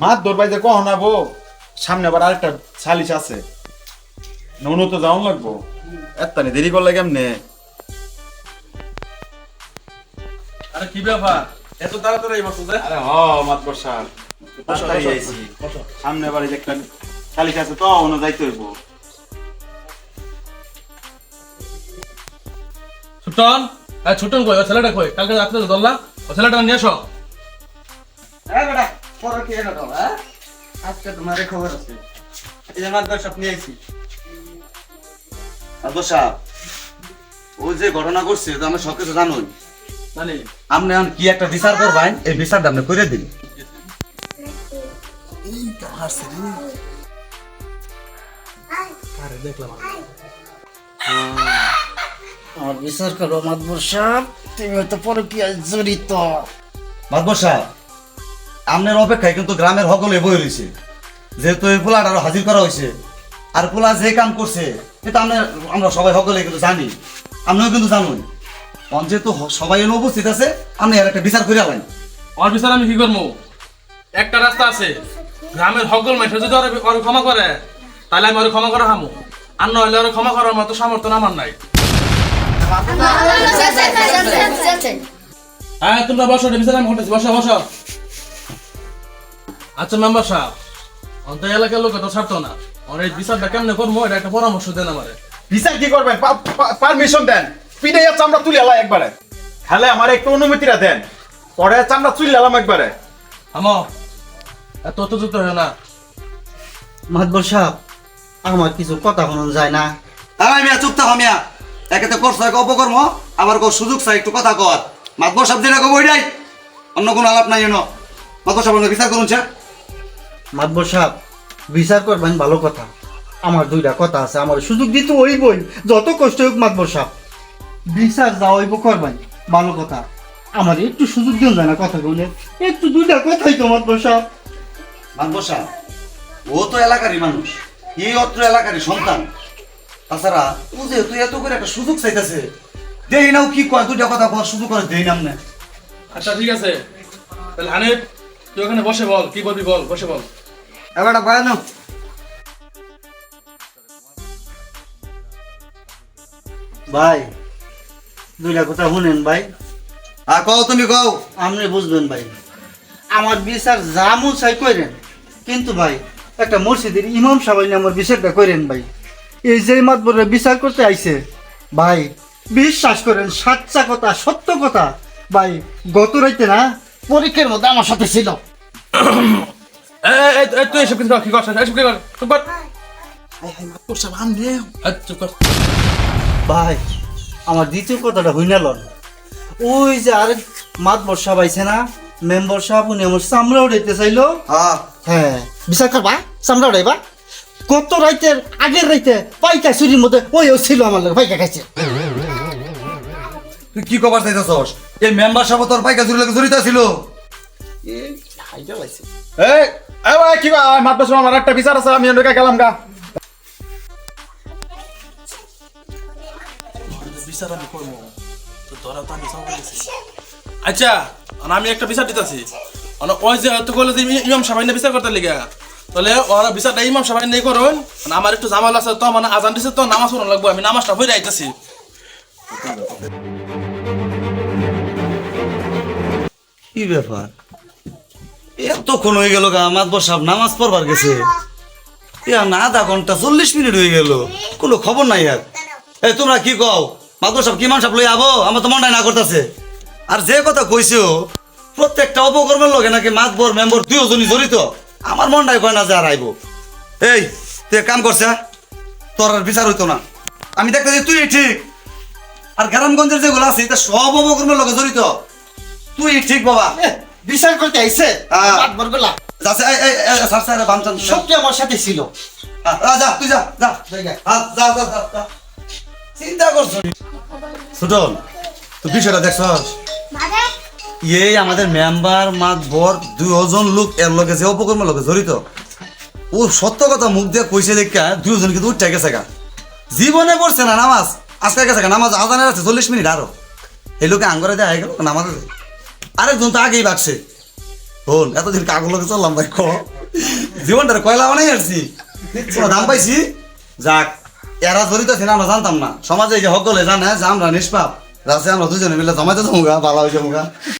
মাছ ধরবাই যে কখন আবো? সামনে আবার আরেকটা সালিশ আছে। ননু তো যাওন লাগবো। এত্তানি দেরি করলে কেমনে? আরে কি ব্যাপার? এত তাড়াতাড়ি বসো যে? আরে হ মাত তাড়াতাড়ি আইছি। সামনে যে একটা সালিশ আছে তো অন্য যাইতে হইব। ছুটন এই ছুটন কই? ও ছেলেটা কই? কালকে রাত্রে ধরলা। ও ছেলেটা নিয়ে এসো হ্যাঁ পরে কি এটা দাও হ্যাঁ? আজকে তোমার খবর আছে। এই যে মাত্র সব আইছি। আব্বা সাহেব যে ঘটনা করছে তো আমরা সব কিছু জানুন জানি আপনি এখন কি একটা বিচার করবেন এই বিচারটা আপনি করে দিন আরে দেখলাম আমার বিচার করো মাতবর সাহেব তুমি হয়তো পরে কি জড়িত। মাতবর সাহেব আপনার অপেক্ষায় কিন্তু গ্রামের সকলে বই রয়েছে যেহেতু এই পোলাটা আরও হাজির করা হয়েছে আর পোলা যে কাম করছে এটা আমরা আমরা সবাই সকলে কিন্তু জানি। আপনিও কিন্তু জানুন অন যেহেতু সবাই এনে উপস্থিত আছে আপনি এর একটা বিচার করে আলেন ওর বিচার আমি কি করব একটা রাস্তা আছে। গ্রামের সকল মানুষ যদি ওরে ক্ষমা করে তাহলে আমি ওরে ক্ষমা করা হামু আর নইলে ওরে ক্ষমা করার মতো সামর্থ্য আমার নাই। হ্যাঁ তোমরা বসো বিচার আমি ঘটেছি বসো বসো। আচ্ছা মেম্বার সাহেব অন্ত এলাকার লোক তো ছাড়তো না। ওর এই বিচারটা কেমনে করব এটা একটা পরামর্শ দেন আমারে। বিচার কি করবেন? পারমিশন দেন। পিঠে চামড়া তুলে এলাম একবারে। খালে আমার একটু অনুমতিটা দেন। পরে চামড়া তুলে এলাম একবারে। আমো এত অত্যাযুক্ত হয় না। মাতবর সাহেব আমার কিছু কথা শোনা যায় না। আমি মিয়া চুপ থাকো মিয়া। একেতে করছ এক অপকর্ম। আবার কো সুযোগ চাই একটু কথা কর। মাতবর সাহেব যেটা কব ওইটাই। অন্য কোনো আলাপ নাই এনো। মাতবর সাহেব বিচার করুন স্যার। মাতবর সাহেব বিচার করবেন ভালো কথা। আমার দুইটা কথা আছে আমার সুযোগ দিতে ওই বই যত কষ্ট হোক মাতবর সাহেব। বিচার যা হইব করবেন ভালো কথা। আমার একটু সুযোগ দিন যায় না কথা বলে। একটু দুইটা কথাই তো মাতবর সাহেব। মাতবর সাহেব ও তো এলাকারই মানুষ এই অত্র এলাকারই সন্তান। তাছাড়া ও যেহেতু এত করে একটা সুযোগ চাইতেছে দেই নাও কি কয় দুইটা কথা কওয়ার সুযোগ করে দেই নাম না আচ্ছা ঠিক আছে। তাহলে হানিফ তুই ওখানে বসে বল কি বলবি বল বসে বল। এবারটা বয়ানো ভাই দুইটা কথা শুনেন ভাই। আর কও তুমি কও। আপনি বুঝবেন ভাই আমার বিচার যা মন চাই করেন কিন্তু ভাই একটা মসজিদের ইমাম সাহেব আমার বিচারটা করেন ভাই। এই যে মাতবরে বিচার করতে আইছে ভাই বিশ্বাস করেন সাচ্চা কথা সত্য কথা। ভাই গত রাইতে না পরীক্ষার মধ্যে আমার সাথে ছিল। তুই এসব কিন্তু কি করছিস এসব কি কর চুপ কর এই, চুপ কর ভাই আমার দ্বিতীয় কথাটা হইনালন ওই যে আরেক মাতবর সাহেব আইছে না মেম্বার সাহেব উনি আমার চামড়া উঠাইতে চাইলো হ্যাঁ বিচার করবা চামড়া উঠাইবা কত রাইতের আগের রাইতে পাইকা চুরির মধ্যে ওই ছিল আমার লাগে পাইকা খাইছে তুই কি কবার চাইতেছস এই মেম্বার সাহেব তোর পাইকা জুড়ে লাগে জড়িত ছিল এই এই কি আমার একটা বিচার আছে আমি এনে গেলাম গা। বিচার আমি করব। তো তোরা তো আমি আচ্ছা আমি একটা বিচার দিতেছি। ওই যে তো কইলো যে ইমি- ইমাম সাহেব না বিচার করতে লিগা। তাহলে ওরা বিচারটা ইমাম সাহেব নেই করুন। আমার একটু জামাল আছে তো মানে আজান দিছে তো নামাজ পড়ন লাগবো আমি নামাজটা হয়ে আইতেছি। কি ব্যাপার? এতক্ষণ হয়ে গেল গা? মাতবর সাহেব নামাজ পড়বার গেছে। ইয়া না আধা ঘণ্টা চল্লিশ মিনিট হয়ে গেল। কোনো খবর নাই আর। এই তোমরা কি কও? মাতবর সাহেব কি মান লই আবো? আমার তো মনটাই না করতেছে। আর যে কথা কইছো প্রত্যেকটা অপকর্মের লগে নাকি মাতবর মেম্বর দুজনই জড়িত। আমার মনটাই কয় না যে আর আইবো। এই তুই কাম করছে হ্যাঁ? তোর আর বিচার হইতো না। আমি দেখতেছি তুই ঠিক। আর গ্রামগঞ্জের যেগুলো আছে এটা সব অপকর্মের লগে জড়িত। তুই ঠিক বাবা। এ, বিচার করতে আইছে। যাচ্ছে স্যার স্যার বামচান সবটি আমার সাথে ছিল। যা তুই যা যা। যা যা যা, চিন্তা করছ সুটন তুই বিষয়টা দেখছস? এই আমাদের মেম্বার মাতবর দুজন লোক এর লগে যে অপকর্মের লগে জড়িত। ও সত্য কথা মুখ দিয়ে কইছে দেখা দুজন কিন্তু উঠে গেছে গা। জীবনে পড়ছে না নামাজ আজকে গেছে নামাজ আজানের আছে চল্লিশ মিনিট আরও। এই লোকে আঙ্গরে দেয়া হয়ে গেল নামাজ। আরেকজন তো আগেই বাগছে। হন এতদিন কাগলকে চললাম ভাই, ক? জীবনটার কয়লা বানাই আসছি? দাম পাইছি? যাক, এরা জড়িত ছিল আমরা জানতাম না। সমাজে এই যে সকলে জানে যে আমরা নিষ্পাপ। রাস্তায় আমরা দুজনে মিলে জমাইতে যাব গা ভালো হয়েছে মুগা